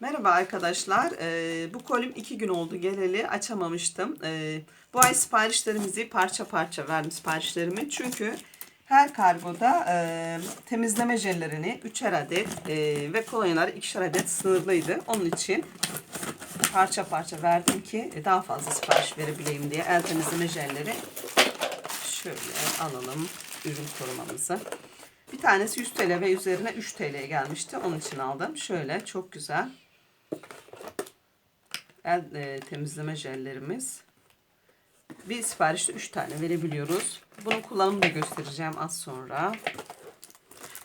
Merhaba arkadaşlar. Ee, bu kolim iki gün oldu geleli açamamıştım. Ee, bu ay siparişlerimizi parça parça verdim siparişlerimi. Çünkü her kargoda e, temizleme jellerini 3'er adet e, ve kolonyaları 2'şer adet sınırlıydı. Onun için parça parça verdim ki daha fazla sipariş verebileyim diye el temizleme jelleri şöyle alalım ürün korumamızı. Bir tanesi 100 TL ve üzerine 3 TL'ye gelmişti. Onun için aldım. Şöyle çok güzel. El e, temizleme jellerimiz. Bir siparişte 3 tane verebiliyoruz. Bunun kullanımını da göstereceğim az sonra.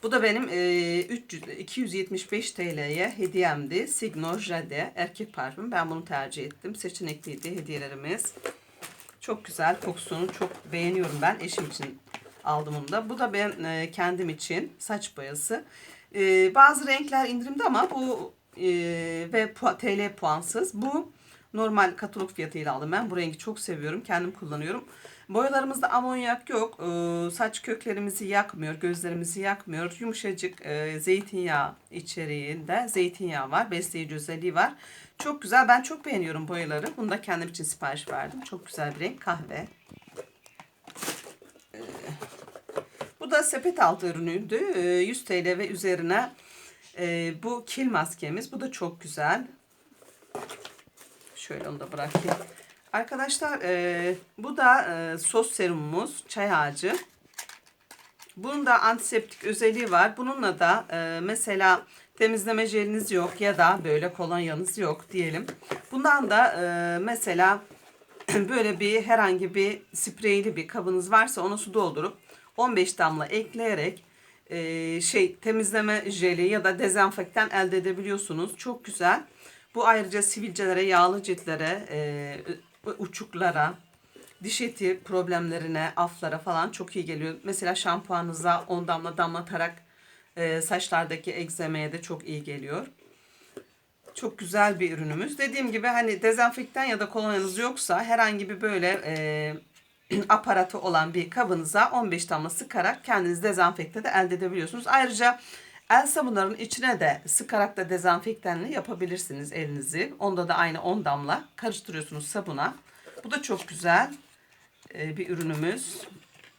Bu da benim e, 300, 275 TL'ye hediyemdi. Signo Jade erkek parfüm. Ben bunu tercih ettim. Seçenekliydi hediyelerimiz. Çok güzel. Kokusunu çok beğeniyorum ben. Eşim için aldım onu da. Bu da ben e, kendim için saç boyası. E, bazı renkler indirimde ama bu e, ve TL puansız. Bu normal katalog fiyatıyla aldım ben. Bu rengi çok seviyorum. Kendim kullanıyorum. Boyalarımızda amonyak yok. E, saç köklerimizi yakmıyor. Gözlerimizi yakmıyor. Yumuşacık e, zeytinyağı içeriğinde zeytinyağı var. Besleyici özelliği var. Çok güzel. Ben çok beğeniyorum boyaları. Bunu da kendim için sipariş verdim. Çok güzel bir renk. Kahve. Bu da sepet altı ürünüydü. Ee, 100 TL ve üzerine e, bu kil maskemiz. Bu da çok güzel. Şöyle onu da bırakayım. Arkadaşlar e, bu da e, sos serumumuz. Çay ağacı. Bunun da antiseptik özelliği var. Bununla da e, mesela temizleme jeliniz yok ya da böyle kolonyanız yok diyelim. Bundan da e, mesela böyle bir herhangi bir spreyli bir kabınız varsa onu su doldurup 15 damla ekleyerek e, şey temizleme jeli ya da dezenfektan elde edebiliyorsunuz. Çok güzel. Bu ayrıca sivilcelere, yağlı ciltlere, e, uçuklara, diş eti problemlerine, aflara falan çok iyi geliyor. Mesela şampuanınıza 10 damla damlatarak e, saçlardaki egzemeye de çok iyi geliyor. Çok güzel bir ürünümüz. Dediğim gibi hani dezenfektan ya da kolonyanız yoksa herhangi bir böyle e, aparatı olan bir kabınıza 15 damla sıkarak kendiniz dezenfekte de elde edebiliyorsunuz. Ayrıca el sabunlarının içine de sıkarak da dezenfektanlı yapabilirsiniz elinizi. Onda da aynı 10 damla karıştırıyorsunuz sabuna. Bu da çok güzel e, bir ürünümüz.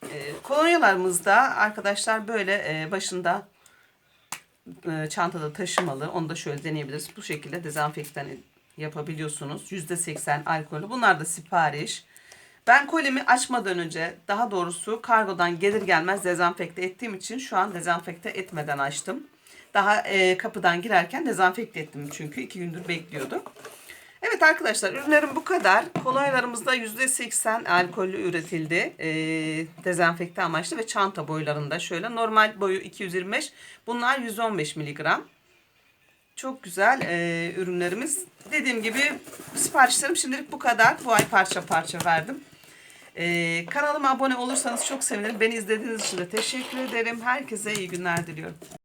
E, kolonyalarımızda arkadaşlar böyle e, başında çantada taşımalı. Onu da şöyle deneyebiliriz. Bu şekilde dezenfektan yapabiliyorsunuz. %80 alkolü. Bunlar da sipariş. Ben kolimi açmadan önce daha doğrusu kargodan gelir gelmez dezenfekte ettiğim için şu an dezenfekte etmeden açtım. Daha e, kapıdan girerken dezenfekte ettim çünkü iki gündür bekliyorduk. Evet arkadaşlar ürünlerim bu kadar. Kolonyalarımızda %80 alkollü üretildi. E, dezenfekte amaçlı ve çanta boylarında şöyle. Normal boyu 225. Bunlar 115 miligram. Çok güzel e, ürünlerimiz. Dediğim gibi siparişlerim şimdilik bu kadar. Bu ay parça parça verdim. E, kanalıma abone olursanız çok sevinirim. Beni izlediğiniz için de teşekkür ederim. Herkese iyi günler diliyorum.